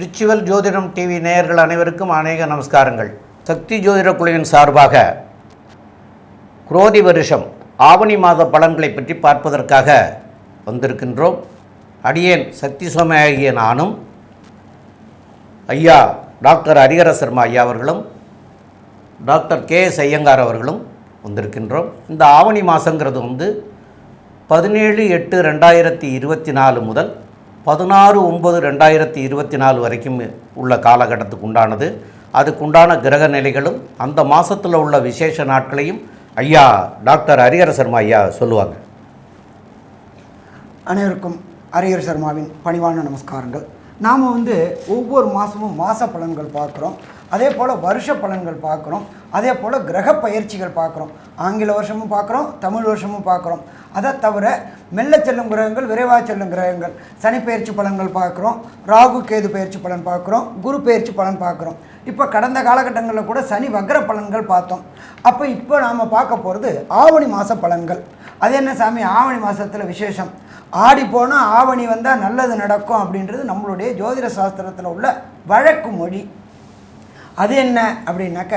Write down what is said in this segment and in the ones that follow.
Ritual ஜோதிடம் TV நேயர்கள் அனைவருக்கும் அநேக நமஸ்காரங்கள். சக்தி ஜோதிட குழுவின் சார்பாக குரோதி வருஷம் ஆவணி மாத பலன்களை பற்றி பார்ப்பதற்காக வந்திருக்கின்றோம். அடியேன் சக்தி சோமையாகிய நானும் ஐயா டாக்டர் ஹரிஹர சர்மா ஐயா அவர்களும் டாக்டர் கே எஸ் ஐயங்கார் அவர்களும் வந்திருக்கின்றோம். இந்த ஆவணி மாதங்கிறது வந்து பதினேழு எட்டு ரெண்டாயிரத்தி இருபத்தி நாலு முதல் பதினாறு ஒம்பது ரெண்டாயிரத்தி இருபத்தி நாலு வரைக்கும் உள்ள காலகட்டத்துக்கு உண்டானது. அதுக்குண்டான கிரக நிலைகளும் அந்த மாதத்தில் உள்ள விசேஷ நாட்களையும் ஐயா டாக்டர் ஹரிஹர சர்மா ஐயா சொல்லுவாங்க. அனைவருக்கும் ஹரிஹர் சர்மாவின் பணிவான நமஸ்காரங்கள். நாம் வந்து ஒவ்வொரு மாதமும் மாத பலன்கள் பார்க்குறோம். அதே போல் வருஷ பலன்கள் பார்க்குறோம். அதே போல் கிரக பயிற்சிகள் பார்க்குறோம். ஆங்கில வருஷமும் பார்க்குறோம் தமிழ் வருஷமும் பார்க்குறோம். அதை தவிர மெல்ல செல்லும் கிரகங்கள் விரைவாக செல்லும் கிரகங்கள். சனி பயிற்சி பலன்கள் பார்க்குறோம் ராகு கேது பயிற்சி பலன் பார்க்குறோம் குரு பயிற்சி பலன் பார்க்குறோம். இப்போ கடந்த காலகட்டங்களில் கூட சனி வக்ர பலன்கள் பார்த்தோம். அப்போ இப்போ நாம் பார்க்க போகிறது ஆவணி மாத பலன்கள். அது என்ன சாமி? ஆவணி மாதத்தில் விசேஷம். ஆடி போனால் ஆவணி வந்தால் நல்லது நடக்கும் அப்படின்றது நம்மளுடைய ஜோதிட சாஸ்திரத்தில் உள்ள வழக்கு மொழி. அது என்ன அப்படின்னாக்க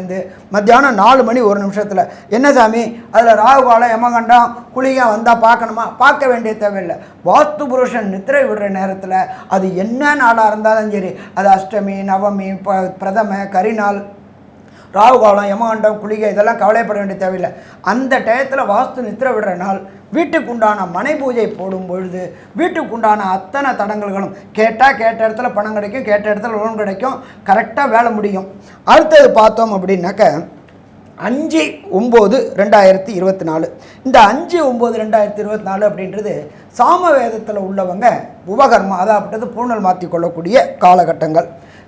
இருந்து மத்தியானம் நாலு மணி ஒரு நிமிஷத்தில். என்ன சாமி? அதில் ராகுகாலம் யமகண்டம் குளிகை வந்தால் பார்க்கணுமா? பார்க்க வேண்டிய தேவையில்லை. வாஸ்து புருஷன் நித்திரை விடுற நேரத்தில் அது என்ன நாளாக இருந்தாலும் சரி அது அஷ்டமி நவமி ப பிரதம கரிநாள் ராகு காலம் யமகண்டம் குளிகை இதெல்லாம் கவலைப்பட வேண்டிய தேவையில்லை. அந்த டயத்தில் வாஸ்து நித்திர விடுற நாள் வீட்டுக்குண்டான மனை பூஜை போடும் பொழுது வீட்டுக்குண்டான அத்தனை தடங்கல்களும் கேட்டால் கேட்ட இடத்துல பணம் கிடைக்கும் கேட்ட இடத்துல லோன் கிடைக்கும் கரெக்டாக வேலை முடியும். அடுத்தது பார்த்தோம் அப்படின்னாக்க அஞ்சு ஒம்பது ரெண்டாயிரத்தி இருபத்தி நாலு. இந்த அஞ்சு ஒம்பது ரெண்டாயிரத்தி இருபத்தி நாலு அப்படின்றது சாம வேதத்தில் உள்ளவங்க உபகர்மா அதாவது பூணல் மாற்றி கொள்ளக்கூடிய காலகட்டங்கள்.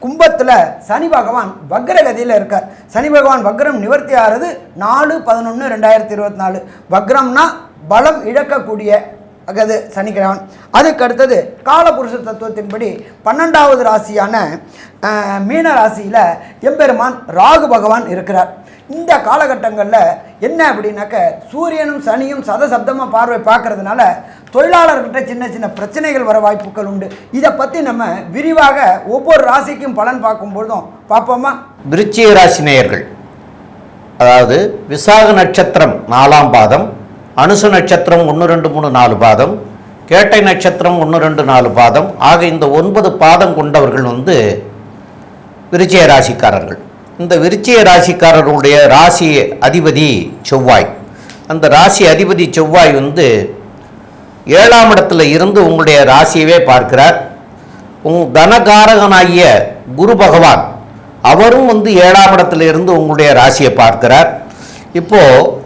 கும்பத்தில் சனி பகவான் வக்ரகதியில் இருக்கார். சனி பகவான் வக்ரம் நிவர்த்தி ஆகிறது நாலு பதினொன்று ரெண்டாயிரத்தி இருபத்தி நாலு வக்ரம்னா பலம் இழக்கக்கூடிய அகது சனிக்கிழவன் அதுக்கு அடுத்தது காலபுருஷ தத்துவத்தின்படி பன்னெண்டாவது ராசியான மீன ராசியில் எம்பெருமான் ராகு பகவான் இருக்கிறார். இந்த காலகட்டங்களில் என்ன அப்படின்னாக்க சூரியனும் சனியும் சதசப்தமாக பார்வை பார்க்கறதுனால தொழிலாளர்கிட்ட சின்ன சின்ன பிரச்சனைகள் வர வாய்ப்புகள் உண்டு. இதை பற்றி நம்ம விரிவாக ஒவ்வொரு ராசிக்கும் பலன் பார்க்கும்பொழுதும் பார்ப்போமா? விருச்சிக ராசி நேயர்கள் அதாவது விசாக நட்சத்திரம் நாலாம் பாதம் அனுச நட்சத்திரம் ஒன்று ரெண்டு மூணு நாலு பாதம் கேட்டை நட்சத்திரம் ஒன்று ரெண்டு நாலு பாதம் ஆக இந்த ஒன்பது பாதம் கொண்டவர்கள் வந்து விருச்சிக ராசிக்காரர்கள். இந்த விருச்சிக ராசிக்காரர்களுடைய ராசி அதிபதி செவ்வாய். அந்த ராசி அதிபதி செவ்வாய் வந்து ஏழாம் இடத்துல இருந்து உங்களுடைய ராசியவே பார்க்கிறார். உங் தனகாரகனாகிய குரு பகவான் அவரும் வந்து ஏழாம் இடத்துல இருந்து உங்களுடைய ராசியை பார்க்கிறார். இப்போது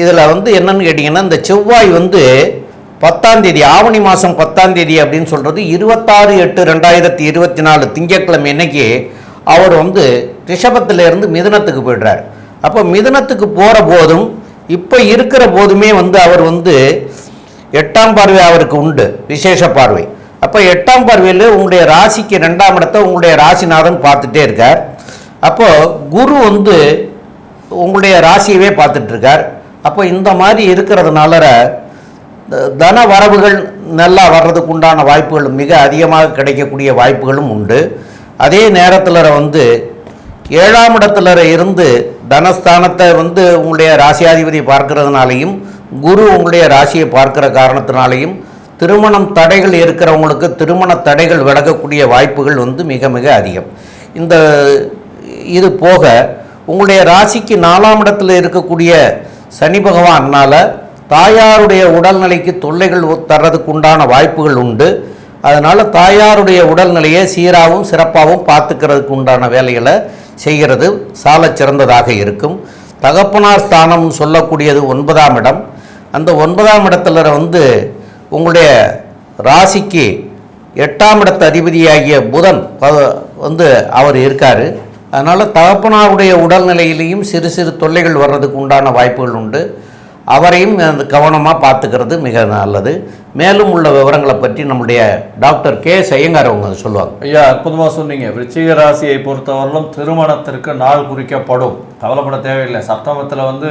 இதில் வந்து என்னன்னு கேட்டிங்கன்னா இந்த செவ்வாய் வந்து பத்தாம் தேதி ஆவணி மாதம் பத்தாம் தேதி அப்படின்னு சொல்கிறது இருபத்தாறு எட்டு ரெண்டாயிரத்தி இருபத்தி நாலு திங்கட்கிழமை இன்னைக்கு அவர் வந்து ரிஷபத்திலேருந்து இருந்து மிதுனத்துக்கு போயிடுறார். அப்போ மிதுனத்துக்கு போகிற போதும் இப்போ இருக்கிற போதுமே வந்து அவர் வந்து எட்டாம் பார்வை அவருக்கு உண்டு விசேஷ பார்வை. அப்போ எட்டாம் பார்வையில் உங்களுடைய ராசிக்கு ரெண்டாம் இடத்தை உங்களுடைய ராசிநாதன் பார்த்துட்டே இருக்கார். அப்போது குரு வந்து உங்களுடைய ராசியவே பார்த்துட்ருக்கார் அப்போ இந்த மாதிரி இருக்கிறதுனால தன வரவுகள் நல்லா வர்றதுக்கு உண்டான வாய்ப்புகள் மிக அதிகமாக கிடைக்கக்கூடிய வாய்ப்புகளும் உண்டு. அதே நேரத்தில் வந்து ஏழாம் இடத்துல இருந்து தனஸ்தானத்தை வந்து உங்களுடைய ராசியாதிபதி பார்க்கறதுனாலையும் குரு உங்களுடைய ராசியை பார்க்கிற காரணத்தினாலையும் திருமணம் தடைகள் இருக்கிறவங்களுக்கு திருமண தடைகள் விலகக்கூடிய வாய்ப்புகள் வந்து மிக மிக அதிகம். இந்த இது போக உங்களுடைய ராசிக்கு நாலாம் இடத்துல இருக்கக்கூடிய சனி பகவானால் தாயாருடைய உடல்நிலைக்கு தொல்லைகள் ஒ- தர்றதுக்கு உண்டான வாய்ப்புகள் உண்டு. அதனால் தாயாருடைய உடல்நிலையை சீராகவும் சிறப்பாகவும் பார்த்துக்கிறதுக்கு உண்டான வேலைகளை செய்கிறது. சாலச் சிறந்ததாக இருக்கும். தகப்பனார் ஸ்தானம்னு சொல்லக்கூடியது ஒன்பதாம் இடம். அந்த ஒன்பதாம் இடத்துல வந்து உங்களுடைய ராசிக்கு எட்டாம் இடத்து அதிபதியாகிய புதன் வந்து அவர் இருக்கார். அதனால் தகப்பனாருடைய உடல்நிலையிலையும் சிறு சிறு தொல்லைகள் வர்றதுக்கு உண்டான வாய்ப்புகள் உண்டு. அவரையும் அந்த கவனமாக பார்த்துக்கிறது மிக நல்லது. மேலும் உள்ள விவரங்களை பற்றி நம்முடைய டாக்டர் கே ஐயங்கார் அவங்க சொல்லுவாங்க. ஐயா அற்புதமாக சொன்னீங்க. விருச்சிக ராசியை பொறுத்தவரையிலும் திருமணத்திற்கு நாள் குறிக்கப்படும். கவலைப்பட தேவையில்லை. சப்தமத்தில் வந்து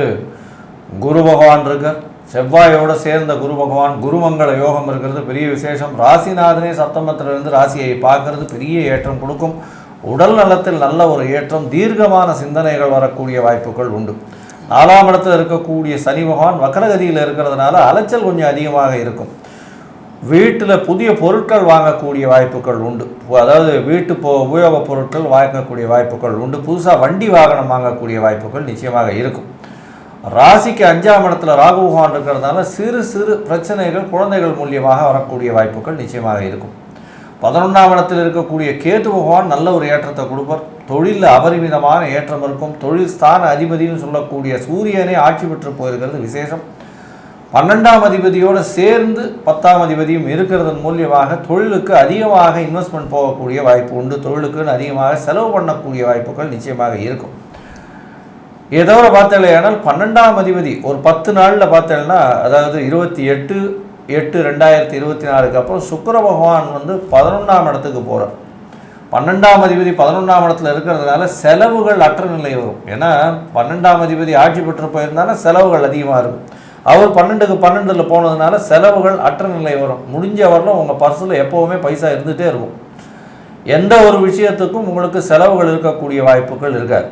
குரு பகவான் இருக்கார். செவ்வாயோடு சேர்ந்த குரு பகவான் குருமங்கள யோகம் இருக்கிறது பெரிய விசேஷம். ராசிநாதனே சப்தமத்திலிருந்து ராசியை பார்க்கறது பெரிய ஏற்றம் கொடுக்கும். உடல் நலத்தில் நல்ல ஒரு ஏற்றம் தீர்க்கமான சிந்தனைகள் வரக்கூடிய வாய்ப்புகள் உண்டு. நாலாம் இடத்துல இருக்கக்கூடிய சனி பகவான் வக்கரகதியில் இருக்கிறதுனால அலைச்சல் கொஞ்சம் அதிகமாக இருக்கும். வீட்டில் புதிய பொருட்கள் வாங்கக்கூடிய வாய்ப்புகள் உண்டு. அதாவது வீட்டு போ உபயோகப் பொருட்கள் வாங்கக்கூடிய வாய்ப்புகள் உண்டு. புதுசாக வண்டி வாகனம் வாங்கக்கூடிய வாய்ப்புகள் நிச்சயமாக இருக்கும். ராசிக்கு அஞ்சாம் இடத்துல ராகு பகவான் இருக்கிறதுனால சிறு சிறு பிரச்சனைகள் குழந்தைகள் மூலியமாக வரக்கூடிய வாய்ப்புகள் நிச்சயமாக இருக்கும். பதினொன்றாம் இடத்தில் இருக்கக்கூடிய கேது பகவான் நல்ல ஒரு ஏற்றத்தை கொடுப்பார். தொழிலில் அபரிமிதமான ஏற்றம் இருக்கும். தொழில் ஸ்தான அதிபதினு சொல்லக்கூடிய சூரியனே ஆட்சி பெற்று போயிருக்கிறது விசேஷம். பன்னெண்டாம் அதிபதியோடு சேர்ந்து பத்தாம் அதிபதியும் இருக்கிறதன் மூலியமாக தொழிலுக்கு அதிகமாக இன்வெஸ்ட்மெண்ட் போகக்கூடிய வாய்ப்பு உண்டு. தொழிலுக்குன்னு அதிகமாக செலவு பண்ணக்கூடிய வாய்ப்புகள் நிச்சயமாக இருக்கும். ஏதோ தவிர பன்னெண்டாம் அதிபதி ஒரு பத்து நாளில் பார்த்தேன்னா அதாவது இருபத்தி எட்டு எட்டு ரெண்டாயிரத்தி இருபத்தி நாலுக்கு அப்புறம் சுக்கர பகவான் வந்து பதினொன்றாம் இடத்துக்கு போகிறார் பன்னெண்டாம் அதிபதி பதினொன்றாம் இடத்துல இருக்கிறதுனால செலவுகள் அற்ற நிலை வரும். ஏன்னா பன்னெண்டாம் அதிபதி ஆட்சி பெற்று போயிருந்தாலும் செலவுகள் அதிகமாக இருக்கும். அவர் பன்னெண்டுக்கு பன்னெண்டில் போனதுனால செலவுகள் அற்ற நிலை வரும். முடிஞ்ச வரலும் உங்கள் பர்ஸில் எப்போவுமே பைசா இருந்துகிட்டே இருக்கும். எந்த ஒரு விஷயத்துக்கும் உங்களுக்கு செலவுகள் இருக்கக்கூடிய வாய்ப்புகள் இருக்காது.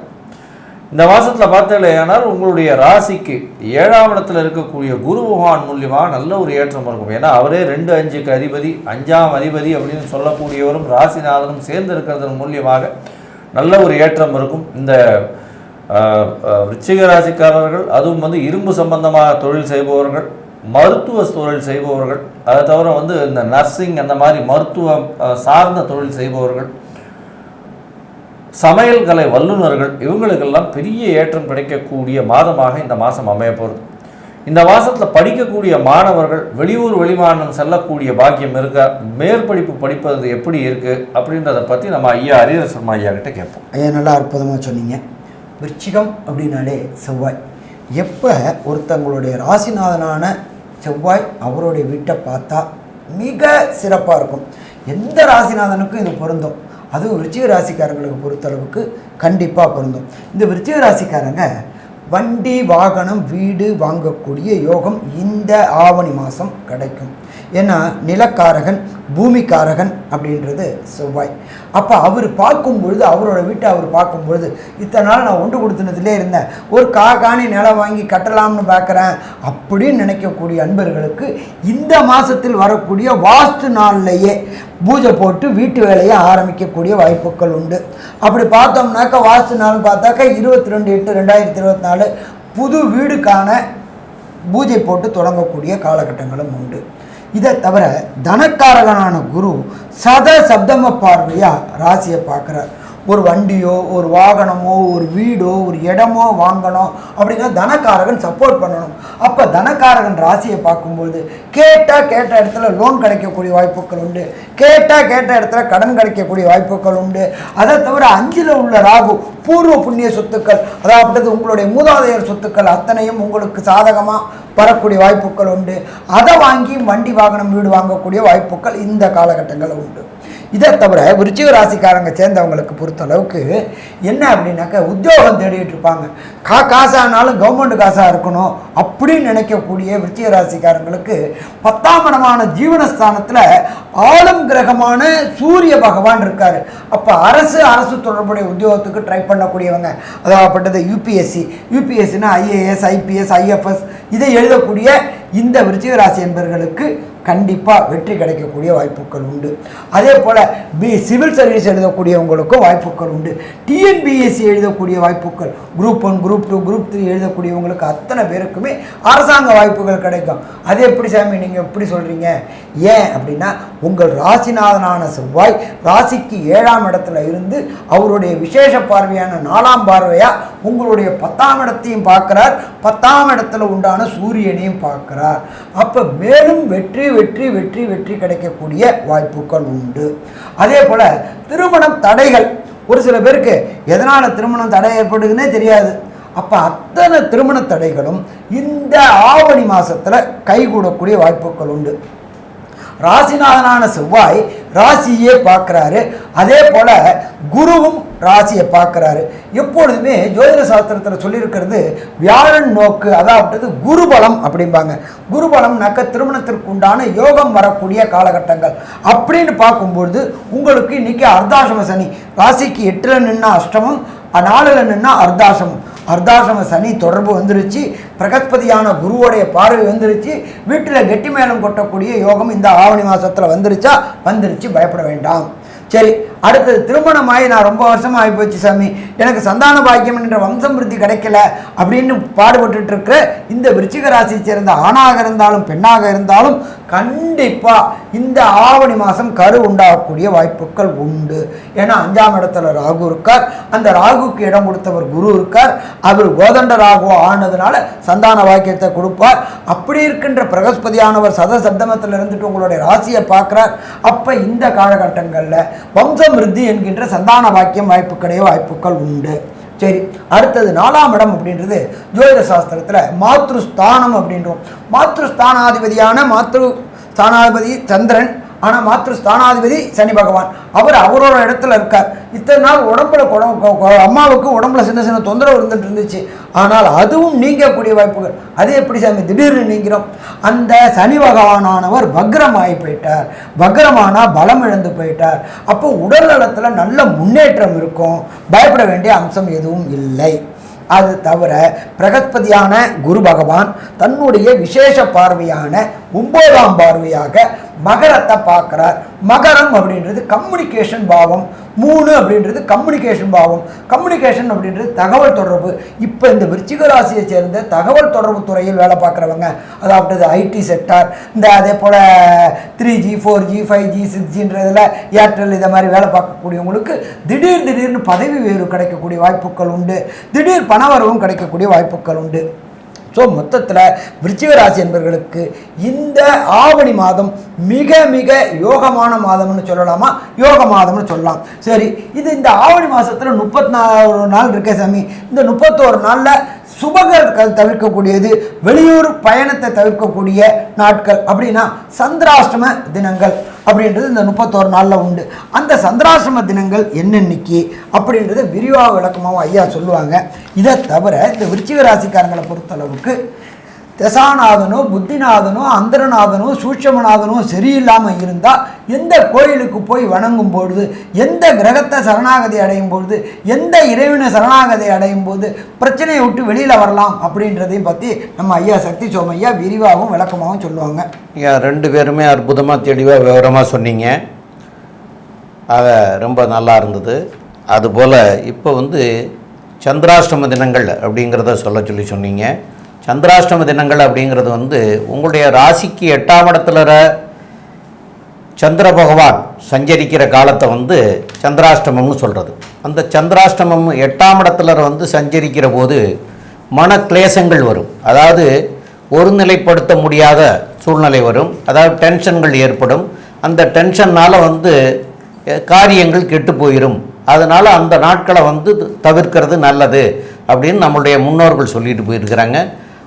இந்த மாதத்தில் பார்த்தீங்களேனால் உங்களுடைய ராசிக்கு ஏழாம் இடத்துல இருக்கக்கூடிய குரு பகவான் மூலியமாக நல்ல ஒரு ஏற்றம் இருக்கும். ஏன்னா அவரே ரெண்டு அஞ்சுக்கு அதிபதி அஞ்சாம் அதிபதி அப்படின்னு சொல்லக்கூடியவரும் ராசிநாதனும் சேர்ந்து இருக்கிறதன் மூலியமாக நல்ல ஒரு ஏற்றம் இருக்கும். இந்த விச்சிக ராசிக்காரர்கள் அதுவும் வந்து இரும்பு சம்பந்தமாக தொழில் செய்பவர்கள் மருத்துவ தொழில் செய்பவர்கள் அதை தவிர வந்து இந்த நர்சிங் அந்த மாதிரி மருத்துவம் சார்ந்த தொழில் செய்பவர்கள் சமையல் கலை வல்லுநர்கள் இவங்களுக்கெல்லாம் பெரிய ஏற்றம் கிடைக்கக்கூடிய மாதமாக இந்த மாதம் அமைய போகிறது இந்த மாதத்தில் படிக்கக்கூடிய மாணவர்கள் வெளியூர் வெளிமாநிலம் செல்லக்கூடிய பாக்கியம் இருக்க? மேற்படிப்பு படிப்பது எப்படி இருக்குது அப்படின்றத பற்றி நம்ம ஐயா ஹரிஹர சர்மா ஐயா கிட்ட கேட்போம். ஐயா நல்லா அற்புதமாக சொன்னீங்க. விருச்சிகம் அப்படின்னாலே செவ்வாய். எப்போ ஒருத்தங்களுடைய ராசிநாதனான செவ்வாய் அவருடைய வீட்டை பார்த்தா மிக சிறப்பாக இருக்கும். எந்த ராசிநாதனுக்கும் இது பொருந்தும். அதுவும் விருச்சிக ராசிக்காரங்களுக்கு பொறுத்தளவுக்கு கண்டிப்பாக பொருந்தும். இந்த விருச்சிக ராசிக்காரங்க வண்டி வாகனம் வீடு வாங்கக்கூடிய யோகம் இந்த ஆவணி மாதம் கிடைக்கும். ஏன்னா நிலக்காரகன் பூமிக்காரகன் அப்படின்றது செவ்வாய். அப்போ அவர் பார்க்கும் பொழுது அவரோட வீட்டை அவர் பார்க்கும் பொழுது இத்தனை நாள் நான் ஒன்று கொடுத்துனதுலே இருந்தேன். ஒரு கா காணி நிலம் வாங்கி கட்டலாம்னு பார்க்குறேன் அப்படின்னு நினைக்கக்கூடிய அன்பர்களுக்கு இந்த மாதத்தில் வரக்கூடிய வாஸ்து நாள்லையே பூஜை போட்டு வீட்டு வேலையை ஆரம்பிக்கக்கூடிய வாய்ப்புகள் உண்டு. அப்படி பார்த்தோம்னாக்கா வாஸ்து நாள்னு பார்த்தாக்கா இருபத்தி ரெண்டு எட்டு ரெண்டாயிரத்தி இருபத்தி நாலு புது வீடுக்கான பூஜை போட்டு தொடங்கக்கூடிய காலகட்டங்களும் உண்டு. இதை தவிர தனக்காரகனான குரு சத சப்தம பார்வையா ராசியை பார்க்குறார். ஒரு வண்டியோ ஒரு வாகனமோ ஒரு வீடோ ஒரு இடமோ வாங்கணும் அப்படிங்கிற தனக்காரகன் சப்போர்ட் பண்ணணும். அப்போ தனக்காரகன் ராசியை பார்க்கும்போது கேட்டால் கேட்ட இடத்துல லோன் கிடைக்கக்கூடிய வாய்ப்புகள் உண்டு. கேட்டால் கேட்ட இடத்துல கடன் கிடைக்கக்கூடிய வாய்ப்புகள் உண்டு. அதை தவிர அஞ்சில் உள்ள ராகு பூர்வ புண்ணிய சொத்துக்கள் அதாவது உங்களுடைய மூதாதையர் சொத்துக்கள் அத்தனையும் உங்களுக்கு சாதகமாக வரக்கூடிய வாய்ப்புகள் உண்டு. அதை வாங்கி வண்டி வாகனம் வீடு வாங்கக்கூடிய வாய்ப்புகள் இந்த காலகட்டங்களில் உண்டு. இதை தவிர விருச்சிக ராசிக்காரங்க சேர்ந்தவங்களுக்கு பொறுத்தளவுக்கு என்ன அப்படின்னாக்கா உத்தியோகம் தேடிட்டு இருப்பாங்க. கா காசானாலும் கவர்மெண்ட் காசாக இருக்கணும் அப்படின்னு நினைக்கக்கூடிய விருச்சிக ராசிக்காரங்களுக்கு பத்தாம் இடமான ஜீவனஸ்தானத்தில் ஆளும் கிரகமான சூரிய பகவான் இருக்கார். அப்போ அரசு அரசு தொடர்புடைய உத்தியோகத்துக்கு ட்ரை பண்ணக்கூடியவங்க. அதாகப்பட்டது யூபிஎஸ்சி யூபிஎஸ்சினா ஐஏஎஸ் ஐபிஎஸ் ஐஎஃப்எஸ் இதை எழுதக்கூடிய இந்த விருச்சிக ராசி என்பவர்களுக்கு கண்டிப்பாக வெற்றி கிடைக்கக்கூடிய வாய்ப்புகள் உண்டு. அதே போல் பி சிவில் சர்வீஸ் எழுதக்கூடியவங்களுக்கும் வாய்ப்புகள் உண்டு. டிஎன்பிஎஸ்சி எழுதக்கூடிய வாய்ப்புகள் group one group two group three எழுதக்கூடியவங்களுக்கு அத்தனை பேருக்குமே அரசாங்க வாய்ப்புகள் கிடைக்கும். அது எப்படி சாமி நீங்கள் எப்படி சொல்கிறீங்க ஏன் அப்படின்னா உங்கள் ராசிநாதனான செவ்வாய் ராசிக்கு ஏழாம் இடத்துல இருந்து அவருடைய விசேஷ பார்வையான நாலாம் பார்வையாக உங்களுடைய பத்தாம் இடத்தையும் பார்க்குறார். பத்தாம் இடத்துல உண்டான சூரியனையும் பார்க்குறார். அப்போ மேலும் வெற்றி வெற்றி வெற்றி வெற்றி கிடைக்கக்கூடிய வாய்ப்புகள் உண்டு. அதே போல் திருமணம் தடைகள். ஒரு சில பேருக்கு எதனால் திருமணம் தடை ஏற்படுதுன்னே தெரியாது. அப்போ அத்தனை திருமண தடைகளும் இந்த ஆவணி மாதத்தில் கைகூடக்கூடிய வாய்ப்புகள் உண்டு. ராசிநாதனான செவ்வாய் ராசியே பார்க்குறாரு. அதே போல் குருவும் ராசியை பார்க்குறாரு. எப்பொழுதுமே ஜோதிட சாஸ்திரத்தில் சொல்லியிருக்கிறது வியாழன் நோக்கு அதாவது குருபலம் அப்படிம்பாங்க. குருபலம்னாக்க திருமணத்திற்கு உண்டான யோகம் வரக்கூடிய காலகட்டங்கள். அப்படின்னு பார்க்கும்பொழுது உங்களுக்கு இன்றைக்கி அர்த்தாசம சனி. ராசிக்கு எட்டில் நின்னா அஷ்டமம் நாலில் நின்னா அர்த்தாசமம் அர்த்தாசிரம சனி தொடர்பு வந்துருச்சு. பிரகஸ்பதியான குருவோடைய பார்வை வந்துருச்சு. வீட்டில் கெட்டி மேலம் கொட்டக்கூடிய யோகம் இந்த ஆவணி மாதத்தில் வந்துருச்சா? வந்துருச்சு. பயப்பட வேண்டாம். சரி அடுத்தது திருமணமாகி நான் ரொம்ப வருஷமாக ஆகி போச்சு சாமி. எனக்கு சந்தான பாக்கியம் என்ற வம்சம் விருத்தி கிடைக்கல அப்படின்னு பாடுபட்டுட்டு இருக்கிற இந்த விருச்சிக ராசியை சேர்ந்த ஆணாக இருந்தாலும் பெண்ணாக இருந்தாலும் கண்டிப்பாக இந்த ஆவணி மாதம் கரு உண்டாகக்கூடிய வாய்ப்புகள் உண்டு. ஏன்னா அஞ்சாம் இடத்துல ராகு இருக்கார். அந்த ராகுக்கு இடம் கொடுத்தவர் குரு இருக்கார். அவர் கோதண்ட ராகு ஆனதுனால சந்தான வாக்கியத்தை கொடுப்பார். அப்படி இருக்கின்ற பிரகஸ்பதியானவர் சத சப்தமத்தில் இருந்துட்டு உங்களுடைய ராசியை பார்க்குறார். அப்போ இந்த காலகட்டங்களில் வம்ச விருத்தி என்கின்ற சந்தான வாக்கியம் வாய்ப்புக்கடைய வாய்ப்புகள் உண்டு. சரி அடுத்தது நாலாம் இடம் அப்படின்றது ஜோதிட சாஸ்திரத்தில் மாத்ருஸ்தானம் அப்படின்றோம். மாத்ருஸ்தானாதிபதியான மாத்ரு ஸ்தானாதிபதி சந்திரன் ஆனால் மாத்ரு ஸ்தானாதிபதி சனி பகவான். அவர் அவரோட இடத்துல இருக்கார். இத்தனை நாள் உடம்புல அம்மாவுக்கு உடம்புல சின்ன சின்ன தொந்தரவு இருந்துட்டு இருந்துச்சு. ஆனால் அதுவும் நீங்கக்கூடிய வாய்ப்புகள். அது எப்படி சாமி? திடீர்னு நீங்கிறோம். அந்த சனி பகவானானவர் பக்ரமாகி போயிட்டார். பக்ரமானா பலம் இழந்து போயிட்டார். அப்போ உடல் நல்ல முன்னேற்றம் இருக்கும். பயப்பட வேண்டிய அம்சம் எதுவும் இல்லை. அது தவிர பிரகஸ்பதியான குரு பகவான் தன்னுடைய விசேஷ பார்வையான ஒன்பதாம் பார்வையாக மகரத்தை பார்க்குறார். மகரம் அப்படின்றது கம்யூனிகேஷன் பாவம். மூணு அப்படின்றது கம்யூனிகேஷன் பாவம். கம்யூனிகேஷன் அப்படின்றது தகவல் தொடர்பு. இப்போ இந்த விருச்சிக ராசியை சேர்ந்த தகவல் தொடர்பு துறையில் வேலை பார்க்குறவங்க அதாவது ஐடி செக்டார் இந்த அதே போல் three G four G five G six ஜின்றதில் Airtel இதை மாதிரி வேலை பார்க்கக்கூடியவங்களுக்கு திடீர் திடீர்னு பதவி உயர்வு கிடைக்கக்கூடிய வாய்ப்புகள் உண்டு. திடீர் பணவரவும் கிடைக்கக்கூடிய வாய்ப்புகள் உண்டு. ஸோ மொத்தத்தில் விருச்சிகராசி என்பவர்களுக்கு இந்த ஆவணி மாதம் மிக மிக யோகமான மாதம்னு சொல்லலாமா? யோக மாதம்னு சொல்லலாம். சரி இது இந்த ஆவணி மாதத்தில் முப்பத்தி நாலு நாள் இருக்கே சாமி. இந்த முப்பத்தோரு நாளில் சுபகர்கள் தவிர்க்கக்கூடியது வெளியூர் பயணத்தை தவிர்க்கக்கூடிய நாட்கள். அப்படின்னா சந்திராஷ்டம தினங்கள் அப்படின்றது இந்த முப்பத்தோரு நாளில் உண்டு. அந்த சந்திராசிரம தினங்கள் என்னென்னைக்கு அப்படின்றத விரிவாக விளக்கமாகவும் ஐயா சொல்லுவாங்க. இதை தவிர இந்த விருச்சிக ராசிக்காரங்களை பொறுத்தளவுக்கு தசாநாதனோ புத்திநாதனோ அந்தரநாதனோ சூட்சமநாதனோ சரியில்லாமல் இருந்தால் எந்த கோயிலுக்கு போய் வணங்கும் பொழுது எந்த கிரகத்தை சரணாகதி அடையும் பொழுது எந்த இறைவனை சரணாகதி அடையும் போது பிரச்சனையை விட்டு வெளியில் வரலாம் அப்படின்றதையும் பற்றி நம்ம ஐயா சக்தி சோமையா விரிவாகவும் விளக்கமாகவும் சொல்லுவாங்க. ஐயா ரெண்டு பேருமே அற்புதமாக தெளிவாக விவரமாக சொன்னீங்க. ஆக ரொம்ப நல்லா இருந்தது. அதுபோல் இப்போ வந்து சந்திராஷ்டம தினங்கள் அப்படிங்கிறத சொல்ல சொல்லி சொன்னீங்க. சந்திராஷ்டம தினங்கள் அப்படிங்கிறது வந்து உங்களுடைய ராசிக்கு எட்டாம் இடத்துல சந்திர பகவான் சஞ்சரிக்கிற காலத்தை வந்து சந்திராஷ்டமம்னு சொல்கிறது அந்த சந்திராஷ்டமம் எட்டாம் இடத்துல வந்து சஞ்சரிக்கிற போது மன கிளேசங்கள் வரும். அதாவது ஒருநிலைப்படுத்த முடியாத சூழ்நிலை வரும். அதாவது டென்ஷன்கள் ஏற்படும். அந்த டென்ஷன்னால் வந்து காரியங்கள் கெட்டு போயிடும் அதனால் அந்த நாட்களை வந்து தவிர்க்கிறது நல்லது அப்படின்னு நம்மளுடைய முன்னோர்கள் சொல்லிட்டு போயிருக்கிறாங்க.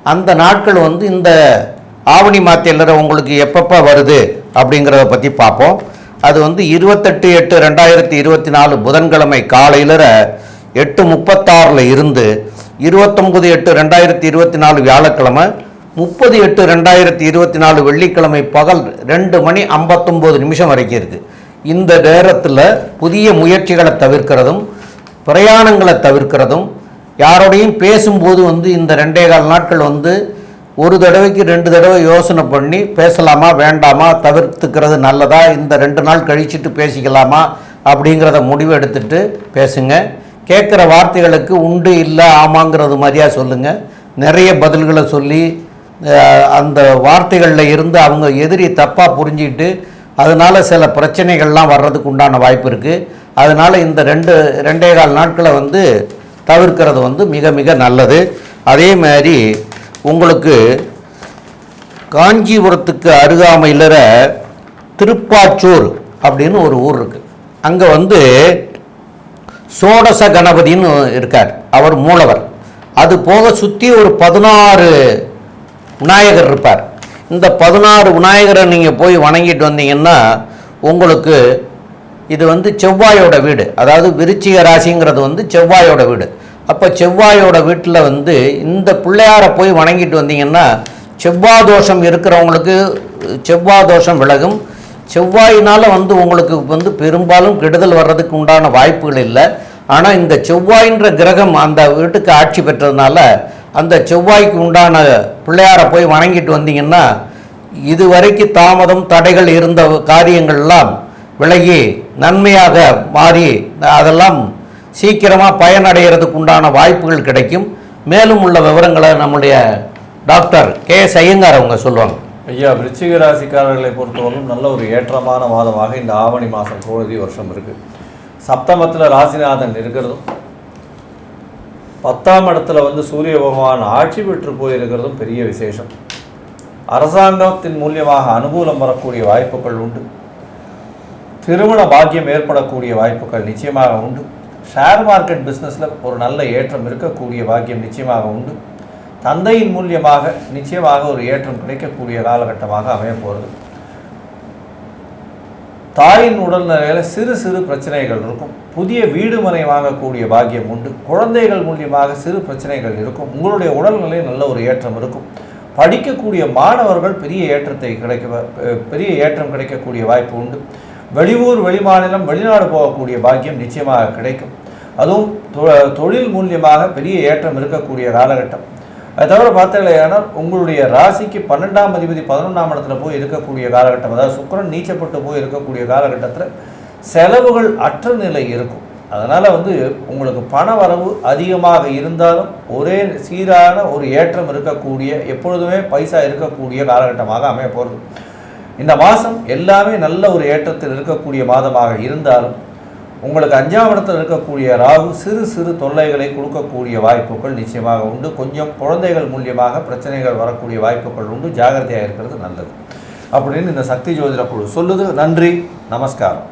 அந்த நாட்கள் வந்து இந்த ஆவணி மாத்தியில் உங்களுக்கு எப்பப்போ வருது அப்படிங்கிறத பற்றி பார்ப்போம். அது வந்து இருபத்தெட்டு எட்டு ரெண்டாயிரத்தி இருபத்தி நாலு புதன்கிழமை காலையில் எட்டு முப்பத்தாறில் இருந்து இருபத்தொம்பது எட்டு ரெண்டாயிரத்தி இருபத்தி நாலு வியாழக்கிழமை முப்பது எட்டு ரெண்டாயிரத்தி இருபத்தி நாலு வெள்ளிக்கிழமை பகல் ரெண்டு மணி ஐம்பத்தொம்போது நிமிஷம் வரைக்கும் இருக்குது இந்த நேரத்தில் புதிய முயற்சிகளை தவிர்க்கிறதும் பிரயாணங்களை தவிர்க்கிறதும் யாரோடையும் பேசும்போது வந்து இந்த ரெண்டே கால் நாட்கள் வந்து ஒரு தடவைக்கு ரெண்டு தடவை யோசனை பண்ணி பேசலாமா வேண்டாமா தவிர்த்துக்கிறது நல்லதா இந்த ரெண்டு நாள் கழிச்சிட்டு பேசிக்கலாமா அப்படிங்கிறத முடிவு எடுத்துட்டு பேசுங்க. கேட்குற வார்த்தைகளுக்கு உண்டு இல்லை ஆமாங்கிறது மாதிரியா சொல்லுங்கள் நிறைய பதில்களை சொல்லி அந்த வார்த்தைகளில் இருந்து அவங்க எதிரி தப்பாக புரிஞ்சிட்டு அதனால் சில பிரச்சனைகள்லாம் வர்றதுக்கு உண்டான வாய்ப்பு இருக்குது அதனால் இந்த ரெண்டு ரெண்டே கால் நாட்களை வந்து தவிர்க்கிறது வந்து மிக மிக நல்லது. அதே மாதிரி உங்களுக்கு காஞ்சிபுரத்துக்கு அருகாமையில் திருப்பாச்சூர் அப்படின்னு ஒரு ஊர் இருக்குது அங்கே வந்து சோடச கணபதினு இருக்கார். அவர் மூலவர். அது போக சுற்றி ஒரு பதினாறு விநாயகர் இருப்பார். இந்த பதினாறு விநாயகரை நீங்கள் போய் வணங்கிட்டு வந்தீங்கன்னா உங்களுக்கு இது வந்து செவ்வாயோட வீடு. அதாவது விருச்சிக ராசிங்கிறது வந்து செவ்வாயோட வீடு. அப்போ செவ்வாயோட வீட்டில் வந்து இந்த பிள்ளையாரை போய் வணங்கிட்டு வந்தீங்கன்னா செவ்வாய் தோஷம் இருக்கிறவங்களுக்கு செவ்வாய் தோஷம் விலகும். செவ்வாயினால் வந்து உங்களுக்கு வந்து பெரும்பாலும் கெடுதல் வர்றதுக்கு உண்டான வாய்ப்புகள் இல்லை. ஆனால் இந்த செவ்வாயின்ற கிரகம் அந்த வீட்டுக்கு ஆட்சி பெற்றதுனால அந்த செவ்வாய்க்கு உண்டான பிள்ளையாரை போய் வணங்கிட்டு வந்தீங்கன்னா இதுவரைக்கும் தாமதம் தடைகள் இருந்த காரியங்கள்லாம் விலகி நன்மையாக மாறி அதெல்லாம் சீக்கிரமாக பயனடைகிறதுக்கு உண்டான வாய்ப்புகள் கிடைக்கும். மேலும் உள்ள விவரங்களை நம்முடைய டாக்டர் கே. எஸ் ஐயங்கார் அவங்க சொல்லுவாங்க. ஐயா விருச்சிக ராசிக்காரர்களை பொறுத்தவரைக்கும் நல்ல ஒரு ஏற்றமான மாதமாக இந்த ஆவணி மாதம் கோழதி வருஷம் இருக்கு. சப்தமத்தில் ராசிநாதன் இருக்கிறதும் பத்தாம் இடத்துல வந்து சூரிய பகவான் ஆட்சி பெற்று போயிருக்கிறதும் பெரிய விசேஷம். அரசாங்கத்தின் மூலியமாக அனுகூலம் வரக்கூடிய வாய்ப்புகள் உண்டு. திருமண பாக்கியம் ஏற்படக்கூடிய வாய்ப்புகள் நிச்சயமாக உண்டு. ஷேர் மார்க்கெட் பிஸ்னஸில் ஒரு நல்ல ஏற்றம் இருக்கக்கூடிய பாக்கியம் நிச்சயமாக உண்டு. தந்தையின் மூலியமாக நிச்சயமாக ஒரு ஏற்றம் கிடைக்கக்கூடிய காலகட்டமாக அமைய போகிறது. தாயின் உடல்நிலையில் சிறு சிறு பிரச்சனைகள் இருக்கும். புதிய வீடு மனை வாங்கக்கூடிய பாக்கியம் உண்டு. குழந்தைகள் மூலியமாக சிறு பிரச்சனைகள் இருக்கும். உங்களுடைய உடல்நிலை நல்ல ஒரு ஏற்றம் இருக்கும். படிக்கக்கூடிய மாணவர்கள் பெரிய ஏற்றத்தை கிடைக்க பெரிய ஏற்றம் கிடைக்கக்கூடிய வாய்ப்பு உண்டு. வெளியூர் வெளிமாநிலம் வெளிநாடு போகக்கூடிய பாக்கியம் நிச்சயமாக கிடைக்கும். அதுவும் தொ- தொழில் மூலியமாக பெரிய ஏற்றம் இருக்கக்கூடிய காலகட்டம். அது தவிர பார்த்தீங்களேனால் உங்களுடைய ராசிக்கு பன்னெண்டாம் அதிபதி பதினொன்றாம் இடத்துல போய் இருக்கக்கூடிய காலகட்டம் அதாவது சுக்கிரன் நீச்சப்பட்டு போய் இருக்கக்கூடிய காலகட்டத்தில் செலவுகள் அற்ற நிலை இருக்கும். அதனால் வந்து உங்களுக்கு பண வரவு அதிகமாக இருந்தாலும் ஒரே சீரான ஒரு ஏற்றம் இருக்கக்கூடிய எப்பொழுதுமே பைசா இருக்கக்கூடிய காலகட்டமாக அமைய போகிறது இந்த மாதம் எல்லாமே நல்ல ஒரு ஏற்றத்தில் இருக்கக்கூடிய மாதமாக இருந்தாலும் உங்களுக்கு அஞ்சாம் இடத்தில் இருக்கக்கூடிய ராகு சிறு சிறு தொல்லைகளை கொடுக்கக்கூடிய வாய்ப்புகள் நிச்சயமாக உண்டு. கொஞ்சம் குழந்தைகள் மூலியமாக பிரச்சனைகள் வரக்கூடிய வாய்ப்புகள் உண்டு. ஜாகிரதையாக இருக்கிறது நல்லது. அப்படின்னு இந்த சக்தி ஜோதிட குழு சொல்லுது. நன்றி. நமஸ்காரம்.